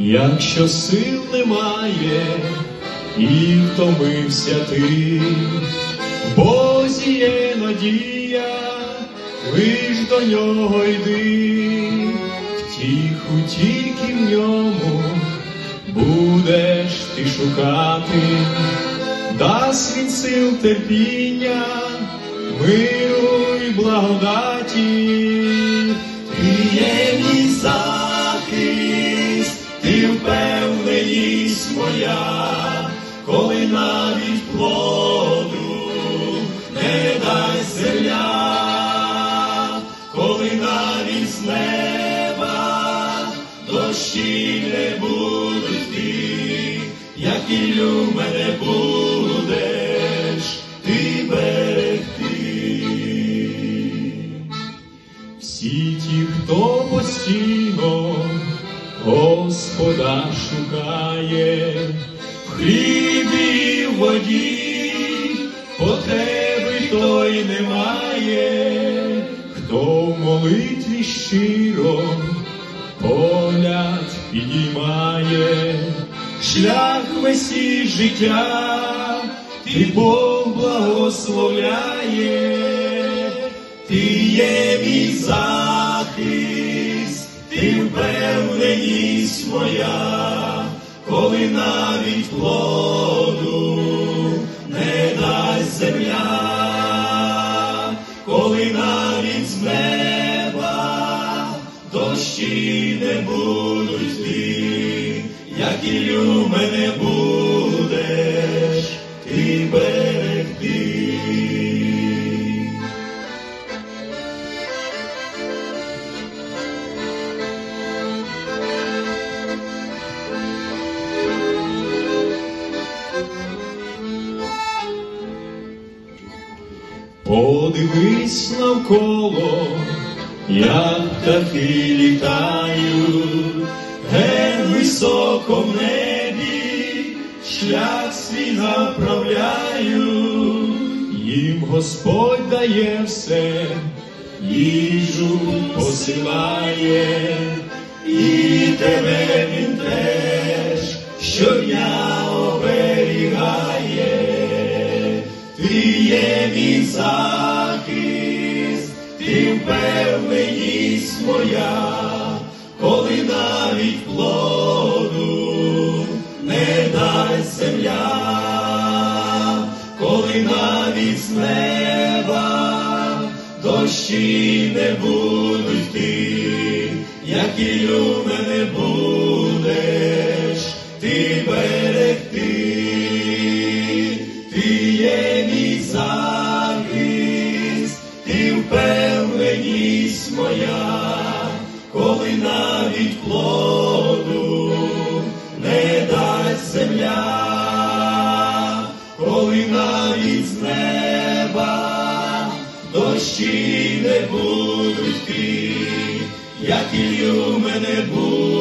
Якщо сил немає і втомився ти, Бозі є надія, лиш до нього йди, втіху тільки в ньому будеш ти шукати, дасть він сил терпіння, миру й благодаті, ти є мій захист, моя, коли навіть плоду не дай земля, коли навіть з неба дощі не будуть ти, як і лю мене будеш Господа шукає, в хлібі в воді, потреби той немає, хто в молитві щиро погляд підіймає, шлях весі життя, ти Бог благословляє, ти є мій захист, ти впевненість моя, коли навіть плоду не дасть земля, коли навіть з неба дощі не будуть ти, як і лю мене Подивись навколо, як птахи літають, ген високо в небі, шлях свій направляю, їм Господь дає все, їжу посилає, і тебе захист, ти впевненість моя, коли навіть плоду не дасть земля, коли навіть з неба дощі не будуть ти, як і лю мене будеш дощі не будуть ти, як і лю мене будеш.